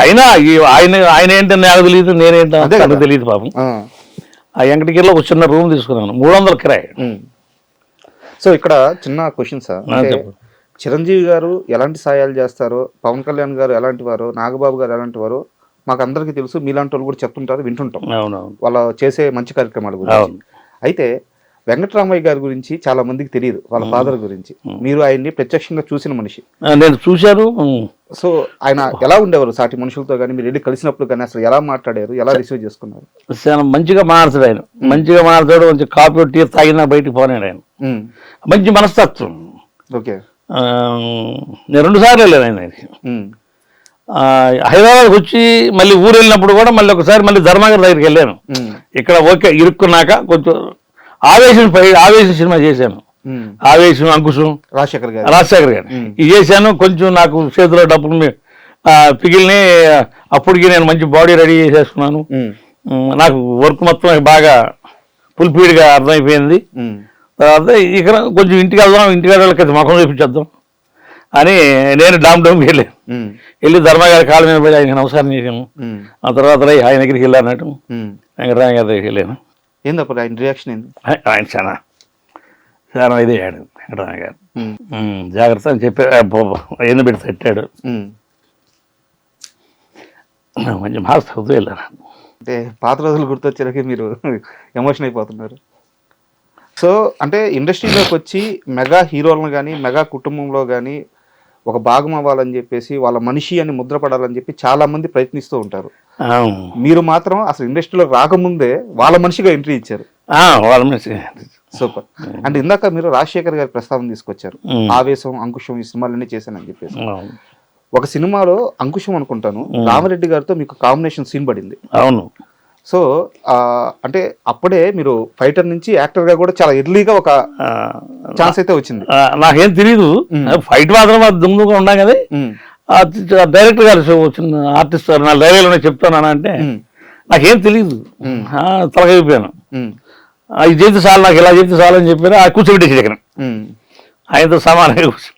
అయినా ఆయన ఆయన ఏంటో నాకు తెలియదు నేనేంటో నాకు. తెలియదు పాపం ఆ. వెంకటగిరిలో ఒక చిన్న రూమ్ తీసుకున్నాను మూడు వందల కిరాయి. సో ఇక్కడ చిన్న క్వశ్చన్ సార్. చిరంజీవి గారు ఎలాంటి సాయాలు చేస్తారో పవన్ కళ్యాణ్ గారు ఎలాంటి వారో నాగబాబు గారు ఎలాంటి వారో మాకు అందరికీ తెలుసు మీలాంటి వాళ్ళు కూడా చెప్తుంటారు వింటుంటాం వాళ్ళ చేసే మంచి కార్యక్రమాల గురించి. అయితే వెంకటరామయ్య గారి గురించి చాలా మందికి తెలియదు వాళ్ళ ఫాదర్ గురించి మీరు ఆయన్ని ప్రత్యక్షంగా చూసిన మనిషి నేను చూశాను. సో ఆయన ఎలా ఉండేవారు? సాటి మనుషులతో కానీ మీరు వెళ్ళి కలిసినప్పుడు కానీ అసలు ఎలా మాట్లాడారు? ఎలా రిసీవ్ చేసుకున్నారు? చాలా మంచిగా మాట్లాడు ఆయన. మంచిగా మాట్లాడు మంచి కాఫీ టీ తాగినా బయటికి పోనాడు ఆయన. మంచి మనస్తత్వం. ఓకే. నేను రెండు సార్లు వెళ్ళాను ఆయన హైదరాబాద్కి వచ్చి మళ్ళీ ఊరు వెళ్ళినప్పుడు కూడా మళ్ళీ ఒకసారి మళ్ళీ ధర్మాగర్ దగ్గరికి వెళ్ళాను. ఇక్కడ ఓకే ఇరుక్కున్నాక కొంచెం ఆవేశం పై ఆవేశం సినిమా చేశాను. ఆవేశం అంకుశం. రాజశేఖర్ గారు. రాజశేఖర్ గారు. ఇది చేశాను. కొంచెం నాకు చేతిలో డబ్బులు పిగిలిని అప్పటికి నేను మంచి బాడీ రెడీ చేసేసుకున్నాను. నాకు వర్క్ మొత్తం బాగా ఫుల్ఫీడ్గా అర్థమైపోయింది. తర్వాత ఇక కొంచెం ఇంటికి వెళ్దాం ఇంటికి వెళ్ళకి ముఖం చూపించేద్దాం అని నేను డామ్ డౌన్కి వెళ్ళాను. వెళ్ళి ధర్మగారి కాళ్ళ మీద పోయి ఆయనకి నమస్కారం చేశాను. ఆ తర్వాత రై ఆయన దగ్గరికి వెళ్ళానట్టు. వెంకటరామ గారి దగ్గరికి వెళ్ళాను. ఏంది అప్పుడు ఆయన రియాక్షన్ ఏంది? ఆయ- ఆయన చాలా చాలా ఇది అయ్యాడు వెంకటరామ గారు. జాగ్రత్త అని చెప్పి ఎన్ని పెట్టి తట్టాడు ఉమ్. కొంచెం బాగా చదువుతూ వెళ్ళాను అంటే పాత రోజులు గుర్తొచ్చేసరికి మీరు ఎమోషన్ అయిపోతున్నారు. సో అంటే ఇండస్ట్రీలోకి వచ్చి మెగా హీరోలను కానీ మెగా కుటుంబంలో కానీ ఒక భాగం అవ్వాలని చెప్పేసి వాళ్ళ మనిషి అని ముద్రపడాలని చెప్పి చాలా మంది ప్రయత్నిస్తూ ఉంటారు. మీరు మాత్రం అసలు ఇండస్ట్రీలోకి రాకముందే వాళ్ళ మనిషిగా ఎంట్రీ ఇచ్చారు. వాళ్ళ మనిషి. సూపర్. అంటే ఇందాక మీరు రాజశేఖర్ గారి ప్రస్తావన తీసుకొచ్చారు. ఆవేశం అంకుశం ఈ సినిమాలన్నీ చేశానని చెప్పేసి. ఒక సినిమాలో అంకుశం అనుకుంటాను. రామరెడ్డి గారితో మీకు కాంబినేషన్ సీన్ పడింది. అవును. సో అంటే అప్పుడే మీరు ఫైటర్ నుంచి యాక్టర్గా కూడా చాలా ఎర్లీగా ఒక ఛాన్స్ అయితే వచ్చింది. నాకేం తెలియదు ఫైట్ మాత్రం దుమ్ముగా ఉన్నాం కదా. డైరెక్టర్ గారు సో చిన్న ఆర్టిస్ట్ గారు నా డైరీలో చెప్తాను అంటే నాకేం తెలియదు తలకైపోయాను. ఇది చేస్తే చాలు నాకు ఇలా చేస్తే చాలు అని చెప్పాను ఆ కూర్చోబెట్టేసి ఉమ్, ఆయనతో సమానంగా కూర్చో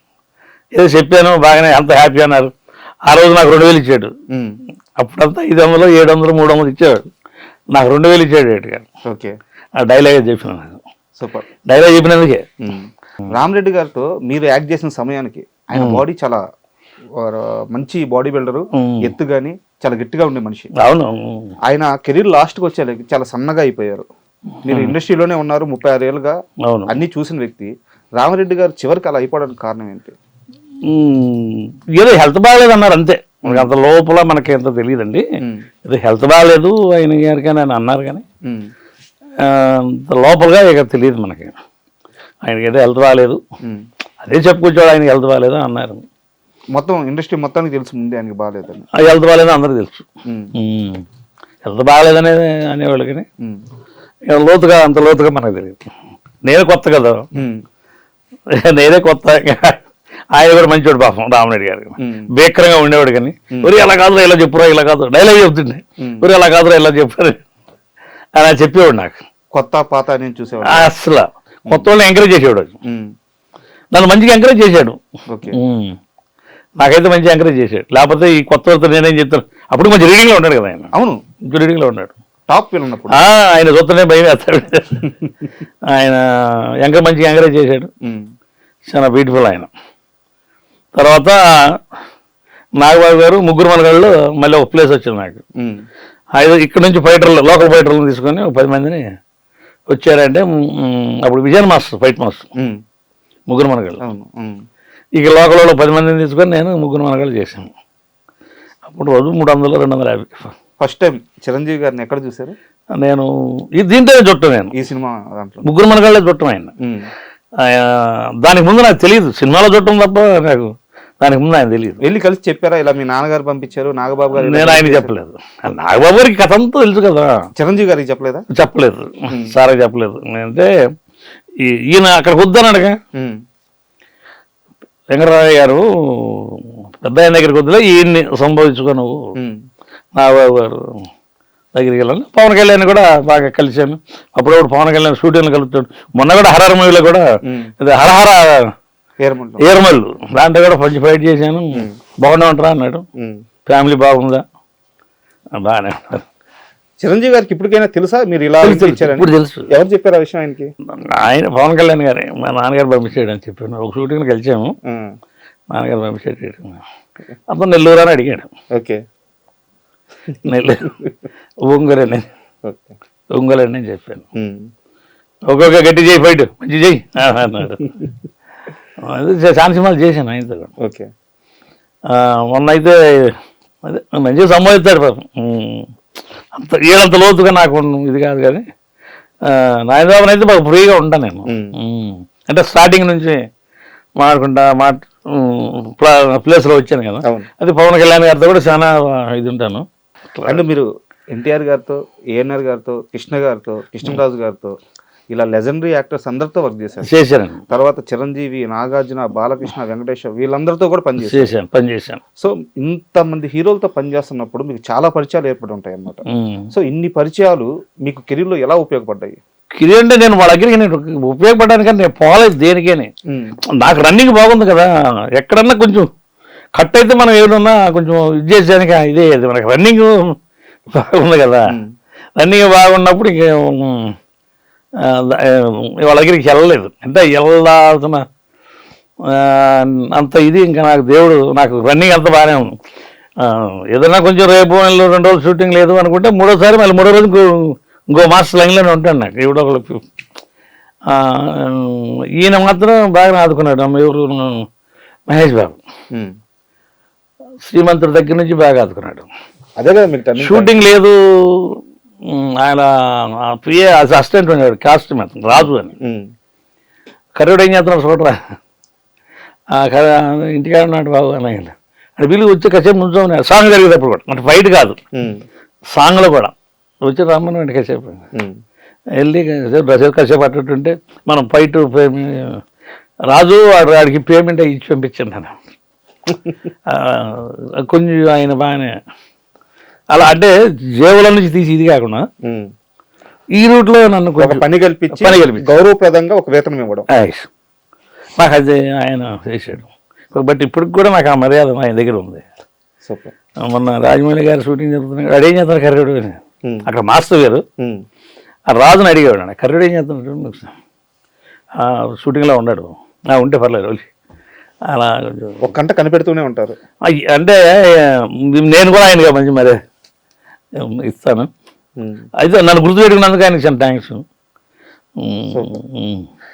ఏదో చెప్పాను బాగానే అంత హ్యాపీ అన్నారు. ఆ రోజు నాకు రెండు వేలు ఇచ్చాడు. అప్పుడంతా ఐదు వందలు ఏడు వందలు మూడు వందలు ఇచ్చాడు నాకు రెండు వేలు ఇచ్చాడు గారు. ఓకే. ఆ డైలాగే చెప్పిన సూపర్. డైలాగ్ చెప్పినందుకే. రామరెడ్డి గారితో మీరు యాక్ట్ చేసిన సమయానికి ఆయన బాడీ చాలా మంచి బాడీ బిల్డరు. ఎత్తు గాని చాలా గట్టిగా ఉండే మనిషి. అవును. ఆయన కెరీర్ లాస్ట్కి వచ్చేసరికి చాలా సన్నగా అయిపోయారు. మీరు ఇండస్ట్రీలోనే ఉన్నారు ముప్పై ఆరు ఏళ్ళుగా. అవును. అన్ని చూసిన వ్యక్తి రామరెడ్డి గారు చివరికి అలా అయిపోవడానికి కారణం ఏంటి? ఏదో హెల్త్ బాగాలేదు అన్నారు అంతే. మనకి అంత లోపల మనకి ఎంత తెలియదండి. ఏదో హెల్త్ బాగాలేదు ఆయన గారు కానీ ఆయన అన్నారు కానీ. లోపలగా ఇక తెలియదు మనకి. ఆయనకి ఏదో హెల్త్ బాగాలేదు. అదే చెప్పుకొచ్చాడు ఆయనకి హెల్త్ బాగాలేదు అని అన్నారు. మొత్తం ఇండస్ట్రీ మొత్తానికి తెలుసు ముందే ఆయనకి బాగాలేదని హెల్త్ బాగాలేదు అందరికీ తెలుసు. హెల్త్ బాగాలేదు అనేది అనేవాళ్ళు కానీ. లోతుగా అంత లోతుగా మనకు తెలియదు. నేను కొత్త కదా. నేనే కొత్త. ఆయన కూడా మంచివాడు పాపం రామరెడ్డి గారు. భీకరంగా ఉండేవాడు కానీ ఒరి అలా కాదురా ఇలా చెప్పురా ఇలా కాదు డైలాగ్ చెప్తుండే. ఒరి అలా కాదురా ఇలా చెప్పారు అలా చెప్పేవాడు నాకు. కొత్త పాత నేను చూసేవాడు అసలు కొత్త వాళ్ళని ఎంకరేజ్ చేసేవాడు నన్ను మంచిగా ఎంకరేజ్ చేశాడు. నాకైతే మంచిగా ఎంకరేజ్ చేశాడు. లేకపోతే ఈ కొత్త వాళ్ళతో నేనేం చెప్తాను? అప్పుడు మంచి రీడింగ్లో ఉన్నాడు కదా ఆయన. అవును. మంచి రీడింగ్లో ఉన్నాడు. టాప్ ఉన్నప్పుడు. ఆయన చూస్తేనే భయం వేస్తాడు. ఆయన ఎంకరేజ్ మంచిగా ఎంకరేజ్ చేశాడు. చాలా బ్యూటిఫుల్ ఆయన. తర్వాత నాగబాబు గారు ముగ్గురు మనగాళ్ళు మళ్ళీ ఒక ప్లేస్ వచ్చింది నాకు. ఐదు ఇక్కడ నుంచి ఫైటర్లు లోకల్ ఫైటర్లను తీసుకొని ఒక పది మందిని వచ్చారంటే అప్పుడు విజయన్ మాస్టర్ ఫైట్ మాస్టర్ ముగ్గురు మనగాళ్ళు ఇక లోకల్ వాళ్ళు పది మందిని తీసుకొని నేను ముగ్గురు మనగాళ్ళు చేశాను. అప్పుడు రోజు మూడు వందలు రెండు వందల యాభై ఫస్ట్ టైం చిరంజీవి గారిని ఎక్కడ చూసారు నేను దీంట్లోనే చుట్టం నేను. ఈ సినిమా దాంట్లో. ముగ్గురు మనగాళ్ళే చుట్టం ఆయన. దానికి ముందు నాకు తెలియదు సినిమాలో చుట్టం తప్ప నాకు దానికి ముందు ఆయన తెలియదు వెళ్ళి కలిసి చెప్పారా? ఇలా మీ నాన్నగారు పంపించారు నాగబాబు గారు నేను ఆయన చెప్పలేదు. నాగబాబు గారికి కథ అంతా తెలుసు కదా. చిరంజీవి గారికి చెప్పలేదా? చెప్పలేదు. సారా చెప్పలేదు. అంటే ఈ- ఈయన అక్కడికి వద్దన్నాడుగా ఉమ్, వెంకటరామయ్య గారు పెద్ద ఆయన దగ్గరికి వద్దులే ఈయన్ని సంబోధించుకో నువ్వు. నాగబాబు గారు దగ్గరికి వెళ్ళాను. పవన్ కళ్యాణ్ కూడా బాగా కలిశాను. అప్పుడప్పుడు పవన్ కళ్యాణ్ షూటింగ్లు కలుపుతాడు. మొన్న కూడా హరహర మూవీలో కూడా హరహర ఏరమల్లు. దాంట్లో కూడా కొంచెం ఫైట్ చేశాను. బాగుండే ఉంటారా అన్నాడు. ఫ్యామిలీ బాగుందా? బాగానే ఉన్నారు. చిరంజీవి గారికి ఇప్పటికైనా తెలుసా? మీరు ఇలా ఇప్పుడు తెలుసు. ఎవరు చెప్పారు ఆ విషయం ఆయనకి? ఆయన పవన్ కళ్యాణ్ గారే. మా నాన్నగారు పంపించాడు అని చెప్పాను. ఒక షూటింగ్ కలిసాము. నాన్నగారు పంపించాడు. అప్పుడు నెల్లూరు అని అడిగాడు. ఓకే. ఒంగోలు అని. నేను చెప్పాను. ఒక్కొక్క గట్టి చేయి ఫైట్. మంచి చేయి. అన్నాడు. సినిమాలు చేశాను ఆయనతో. ఓకే. మొన్న అయితే అదే మంచిగా సంబోధిస్తాడు పాపం. అంత ఏడంత లోతుగా నాకు ఇది కాదు కానీ నాయనబాబుని అయితే బాగా ఫ్రీగా ఉంటాను నేను. అంటే స్టార్టింగ్ నుంచి మాట్లాడుకుంటా మాట ప్లేస్లో వచ్చాను కదా. అది పవన్ కళ్యాణ్ గారితో కూడా చాలా ఇది ఉంటాను. అండ్ మీరు ఎన్టీఆర్ గారితో ఏఎన్ఆర్ గారితో కృష్ణ గారితో కృష్ణరాజు గారితో ఇలా లెజెండరీ యాక్టర్స్ అందరితో వర్క్ చేశారు. చేశాను తర్వాత చిరంజీవి నాగార్జున బాలకృష్ణ వెంకటేశ్వర వీళ్ళందరితో కూడా పనిచేశారు చేశాను పని చేశాను సో ఇంతమంది హీరోలతో పనిచేస్తున్నప్పుడు మీకు చాలా పరిచయాలు ఏర్పడి ఉంటాయి అన్నమాట. ఉమ్. సో ఇన్ని పరిచయాలు మీకు కెరీర్లో ఎలా ఉపయోగపడ్డాయి? ఇది అంటే నేను వాళ్ళ దగ్గరికి నేను ఉపయోగపడడానికి నేను పోలేదు దేనికేని. నాకు రన్నింగ్ బాగుంది కదా. ఎక్కడన్నా కొంచెం కట్ అయితే మనం ఏదన్నా కొంచెం ఇది చేసానికి ఇదే మనకి రన్నింగ్ బాగుంది కదా. రన్నింగ్ బాగున్నప్పుడు ఇంక వాళ్ళ దగ్గరికి వెళ్ళలేదు. అంటే వెళ్ళాల్సిన అంత ఇది ఇంకా నాకు దేవుడు నాకు రన్నింగ్ అంత బాగానే ఉంది. ఏదైనా కొంచెం రేపు రెండు రోజులు షూటింగ్ లేదు అనుకుంటే మూడోసారి మళ్ళీ మూడో రోజు ఇంకో ఇంకో మాస్టర్ లైన్లోనే ఉంటాను నాకు. ఎవడో ఒకళ్ళు ఆ, ఈయన మాత్రం బాగా ఆదుకున్నాడు. ఎవరు? మహేష్ బాబు. శ్రీమంతుడి దగ్గర నుంచి బాగా ఆదుకున్నాడు అదే కదా మీకు. షూటింగ్ లేదు ఆయన పిఏ అసిస్టెంట్ ఉన్నాడు కాస్ట్యూమ్ రాజు అని. కర్రోడు ఏం చేస్తున్నాడు చూడరా ఇంటికాడ ఉన్నాడు బాబు అని ఆయన అది వీళ్ళు వచ్చి కాసేపు నుంచోమని సాంగ్ జరిగేటప్పుడు కూడా అంటే ఫైట్ కాదు. సాంగ్లో కూడా వచ్చి రమ్మని కాసేపు ఉమ్. వెళ్ళి కాసేపు కాసేపు కాసేపు అట్టుంటే మనం ఫైట్ రాజు వాడు వాడికి పేమెంట్ ఇచ్చి పంపించాను నేను కొంచెం ఆయన బాగానే. అలా అంటే జేబుల నుంచి తీసి ఇది కాకుండా. ఈ రూట్లో నన్ను ఒక పని కల్పించి పని కల్పించి. గౌరవప్రదంగా ఒక వేతనం ఇవ్వడం. నాకు అది ఆయన చేశాడు. బట్ ఇప్పటికి కూడా నాకు ఆ మర్యాద ఆయన దగ్గర ఉంది. సూపర్. మొన్న రాజమౌళి గారి షూటింగ్ జరుగుతున్నాడు అడేం చేస్తాను కర్రెడు. అక్కడ మాస్టర్ గారు. ఆ రాజుని అడిగేవాడు కర్రెడు ఏం చేస్తున్నాడు? షూటింగ్లో ఉన్నాడు. ఉంటే పర్లేదు అలా ఒక గంట కనిపెడుతూనే ఉంటారు. అంటే నేను కూడా ఆయనగా మంచి మరి ఇస్తాను. అయితే నన్ను గుర్తుపెట్టుకున్నందుకు ఆయనకి చాలా థ్యాంక్స్